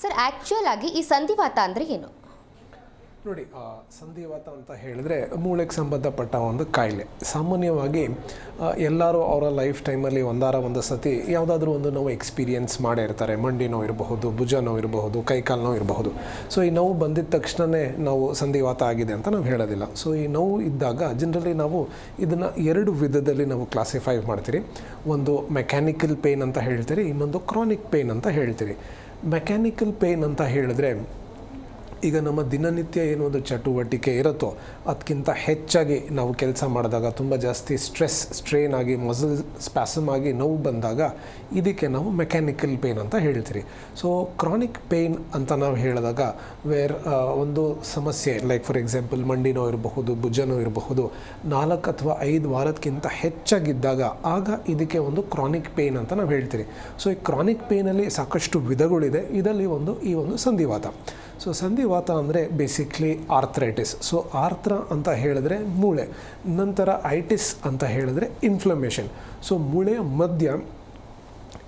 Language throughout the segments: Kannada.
ಸರ್ ಆ್ಯಕ್ಚುಯಲ್ ಆಗಿ ಈ ಸಂಧಿವಾತ ಅಂದರೆ ಏನು? ನೋಡಿ ಸಂಧಿವಾತ ಅಂತ ಹೇಳಿದ್ರೆ ಮೂಳೆಗೆ ಸಂಬಂಧಪಟ್ಟ ಒಂದು ಕಾಯಿಲೆ. ಸಾಮಾನ್ಯವಾಗಿ ಎಲ್ಲರೂ ಅವರ ಲೈಫ್ ಟೈಮಲ್ಲಿ ಒಂದಾರ ಒಂದು ಸತಿ ಯಾವುದಾದ್ರೂ ಒಂದು ನೋವು ಎಕ್ಸ್ಪೀರಿಯನ್ಸ್ ಮಾಡೇ ಇರ್ತಾರೆ. ಮಂಡಿ ನೋವು ಇರಬಹುದು, ಭುಜ ನೋವು ಇರಬಹುದು, ಕೈಕಾಲು ನೋವು ಇರಬಹುದು. ಸೊ ಈ ನೋವು ಬಂದಿದ ತಕ್ಷಣವೇ ನಾವು ಸಂಧಿವಾತ ಆಗಿದೆ ಅಂತ ನಾವು ಹೇಳೋದಿಲ್ಲ. ಸೊ ಈ ನೋವು ಇದ್ದಾಗ ಜನರಲಿ ನಾವು ಇದನ್ನು ಎರಡು ವಿಧದಲ್ಲಿ ನಾವು ಕ್ಲಾಸಿಫೈ ಮಾಡ್ತೀರಿ. ಒಂದು ಮೆಕ್ಯಾನಿಕಲ್ ಪೇಯ್ನ್ ಅಂತ ಹೇಳ್ತೀರಿ, ಇನ್ನೊಂದು ಕ್ರಾನಿಕ್ ಪೇಯ್ನ್ ಅಂತ ಹೇಳ್ತೀರಿ. ಮೆಕ್ಯಾನಿಕಲ್ ಪೇನ್ ಅಂತ ಹೇಳಿದ್ರೆ ಈಗ ನಮ್ಮ ದಿನನಿತ್ಯ ಏನು ಒಂದು ಚಟುವಟಿಕೆ ಇರುತ್ತೋ ಅದಕ್ಕಿಂತ ಹೆಚ್ಚಾಗಿ ನಾವು ಕೆಲಸ ಮಾಡಿದಾಗ, ತುಂಬ ಜಾಸ್ತಿ ಸ್ಟ್ರೆಸ್ ಸ್ಟ್ರೈನ್ ಆಗಿ, ಮಸಲ್ ಸ್ಪ್ಯಾಸಮ್ ಆಗಿ ನೋವು ಬಂದಾಗ ಇದಕ್ಕೆ ನಾವು ಮೆಕ್ಯಾನಿಕಲ್ ಪೇಯ್ನ್ ಅಂತ ಹೇಳ್ತೀರಿ. ಸೊ, ಕ್ರಾನಿಕ್ ಪೇಯ್ನ್ ಅಂತ ನಾವು ಹೇಳಿದಾಗ, ವೇರ್ ಒಂದು ಸಮಸ್ಯೆ, ಲೈಕ್ ಫಾರ್ ಎಕ್ಸಾಂಪಲ್ ಮಂಡಿ ನೋವು ಇರಬಹುದು, ಭುಜ ನೋವು ಇರಬಹುದು, ನಾಲ್ಕು ಅಥವಾ ಐದು ವಾರಕ್ಕಿಂತ ಹೆಚ್ಚಾಗಿದ್ದಾಗ ಆಗ ಇದಕ್ಕೆ ಒಂದು ಕ್ರಾನಿಕ್ ಪೇಯ್ನ್ ಅಂತ ನಾವು ಹೇಳ್ತೀರಿ. ಸೊ, ಈ ಕ್ರಾನಿಕ್ ಪೇಯ್ನಲ್ಲಿ ಸಾಕಷ್ಟು ವಿಧಗಳಿದೆ. ಇದರಲ್ಲಿ ಒಂದು, ಈ ಒಂದು ಸಂಧಿವಾತ. ಸೊ ಸಂಧಿವಾತ ಅಂದರೆ ಬೇಸಿಕ್ಲಿ ಆರ್ಥ್ರೈಟಿಸ್ ಸೊ ಆರ್ಥ್ರ ಅಂತ ಹೇಳಿದ್ರೆ ಮೂಳೆ. ನಂತರ ಐಟಿಸ್ ಅಂತ ಹೇಳಿದ್ರೆ ಇನ್ಫ್ಲಮೇಷನ್ ಸೊ ಮೂಳೆಯ ಮಧ್ಯ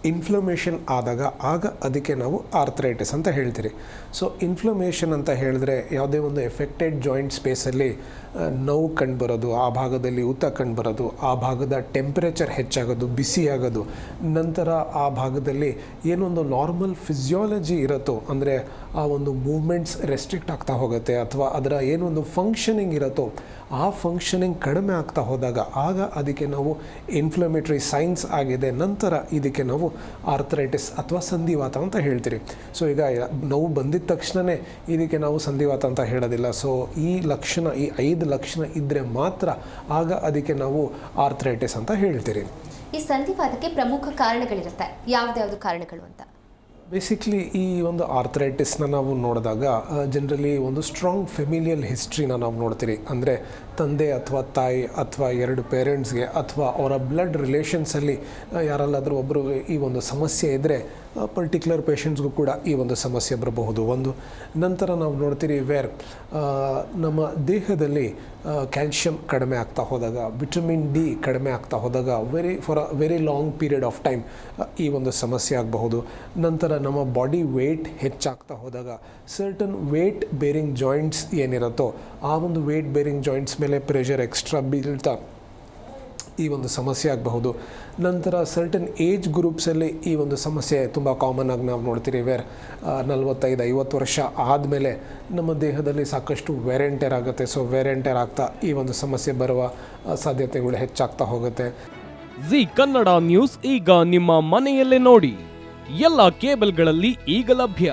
ಇನ್ಫ್ಲಮೇಷನ್ ಆದಾಗ ಆಗ ಅದಕ್ಕೆ ನಾವು ಆರ್ಥ್ರೈಟಿಸ್ ಅಂತ ಹೇಳ್ತೀರಿ. ಸೊ ಇನ್ಫ್ಲಮೇಷನ್ ಅಂತ ಹೇಳಿದ್ರೆ ಯಾವುದೇ ಒಂದು ಎಫೆಕ್ಟೆಡ್ ಜಾಯಿಂಟ್ ಸ್ಪೇಸಲ್ಲಿ ನೋವು ಕಂಡುಬರೋದು ಆ ಭಾಗದಲ್ಲಿ ಊತ ಕಂಡುಬರೋದು ಆ ಭಾಗದ ಟೆಂಪ್ರೇಚರ್ ಹೆಚ್ಚಾಗೋದು, ಬಿಸಿ ಆಗೋದು, ನಂತರ ಆ ಭಾಗದಲ್ಲಿ ಏನೊಂದು ನಾರ್ಮಲ್ ಫಿಸಿಯಾಲಜಿ ಇರುತ್ತೋ, ಅಂದರೆ ಆ ಒಂದು ಮೂವ್ಮೆಂಟ್ಸ್ ರೆಸ್ಟ್ರಿಕ್ಟ್ ಆಗ್ತಾ ಹೋಗುತ್ತೆ, ಅಥವಾ ಅದರ ಏನೊಂದು ಫಂಕ್ಷನಿಂಗ್ ಇರುತ್ತೋ ಆ ಫಂಕ್ಷನಿಂಗ್ ಕಡಿಮೆ ಆಗ್ತಾ ಹೋದಾಗ ಆಗ ಅದಕ್ಕೆ ನಾವು ಇನ್ಫ್ಲಮೇಟ್ರಿ ಸೈನ್ಸ್ ಆಗಿದೆ, ನಂತರ ಇದಕ್ಕೆ ನಾವು ಆರ್ಥರೈಟಿಸ್ ಅಥವಾ ಸಂಧಿವಾತ ಅಂತ ಹೇಳ್ತೀರಿ. ಸೊ ಈಗ ನೋವು ಬಂದಿದ ತಕ್ಷಣವೇ ಇದಕ್ಕೆ ನಾವು ಸಂಧಿವಾತ ಅಂತ ಹೇಳೋದಿಲ್ಲ. ಸೊ ಈ ಲಕ್ಷಣ, ಈ ಐದು ಲಕ್ಷಣ ಇದ್ದರೆ ಮಾತ್ರ ಆಗ ಅದಕ್ಕೆ ನಾವು ಆರ್ಥರೈಟಿಸ್ ಅಂತ ಹೇಳ್ತೀರಿ. ಈ ಸಂಧಿವಾತಕ್ಕೆ ಪ್ರಮುಖ ಕಾರಣಗಳಿರುತ್ತೆ. ಯಾವ್ದ್ಯಾವ್ದು ಕಾರಣಗಳು ಅಂತ? ಬೇಸಿಕ್ಲಿ ಈ ಒಂದು ಆರ್ಥರೈಟಿಸ್ನ ನಾವು ನೋಡಿದಾಗ ಜನರಲಿ ಒಂದು ಸ್ಟ್ರಾಂಗ್ ಫೆಮಿಲಿಯಲ್ ಹಿಸ್ಟ್ರಿನ ನಾವು ನೋಡ್ತೀರಿ. ಅಂದರೆ ತಂದೆ ಅಥವಾ ತಾಯಿ ಅಥವಾ ಎರಡು ಪೇರೆಂಟ್ಸ್ಗೆ ಅಥವಾ ಅವರ ಬ್ಲಡ್ ರಿಲೇಷನ್ಸಲ್ಲಿ ಯಾರಲ್ಲಾದರೂ ಒಬ್ಬರು ಈ ಒಂದು ಸಮಸ್ಯೆ ಇದ್ದರೆ ಪರ್ಟಿಕ್ಯುಲರ್ ಪೇಷಂಟ್ಸ್ಗೂ ಕೂಡ ಈ ಒಂದು ಸಮಸ್ಯೆ ಬರಬಹುದು. ಒಂದು ನಂತರ ನಾವು ನೋಡ್ತೀರಿ ವೇರ್ ನಮ್ಮ ದೇಹದಲ್ಲಿ ಕ್ಯಾಲ್ಶಿಯಂ ಕಡಿಮೆ ಆಗ್ತಾ ಹೋದಾಗ, ವಿಟಮಿನ್ ಡಿ ಕಡಿಮೆ ಆಗ್ತಾ ಹೋದಾಗ very for a very long period of time ಈ ಒಂದು ಸಮಸ್ಯೆ ಆಗಬಹುದು. ನಂತರ ನಮ್ಮ ಬಾಡಿ ವೇಟ್ ಹೆಚ್ಚಾಗ್ತಾ ಹೋದಾಗ ಸರ್ಟನ್ ವೇಟ್ ಬೇರಿಂಗ್ ಜಾಯಿಂಟ್ಸ್ ಏನಿರುತ್ತೋ, ಆ ಒಂದು ವೇಟ್ ಬೇರಿಂಗ್ ಜಾಯಿಂಟ್ಸ್ ಮೇಲೆ ಪ್ರೆಷರ್ ಎಕ್ಸ್ಟ್ರಾ ಬೀಳ್ತಾ ಈ ಒಂದು ಸಮಸ್ಯೆ ಆಗಬಹುದು. ನಂತರ ಸರ್ಟನ್ ಏಜ್ ಗ್ರೂಪ್ಸಲ್ಲಿ ಈ ಒಂದು ಸಮಸ್ಯೆ ತುಂಬ ಕಾಮನ್ ಆಗಿ ನಾವು ನೋಡ್ತೀರಿ. ವೇರ್ ನಲ್ವತ್ತೈದು, ಐವತ್ತು ವರ್ಷ ಆದಮೇಲೆ ನಮ್ಮ ದೇಹದಲ್ಲಿ ಸಾಕಷ್ಟು ವೆರೆಂಟೇರ್ ಆಗುತ್ತೆ. ಸೊ ವೆರೆಂಟೇರ್ ಆಗ್ತಾ ಈ ಒಂದು ಸಮಸ್ಯೆ ಬರುವ ಸಾಧ್ಯತೆಗಳು ಹೆಚ್ಚಾಗ್ತಾ ಹೋಗುತ್ತೆ. ಜಿ ಕನ್ನಡ ನ್ಯೂಸ್ ಈಗ ನಿಮ್ಮ ಮನೆಯಲ್ಲೇ ನೋಡಿ. ಎಲ್ಲ ಕೇಬಲ್ಗಳಲ್ಲಿ ಈಗ ಲಭ್ಯ.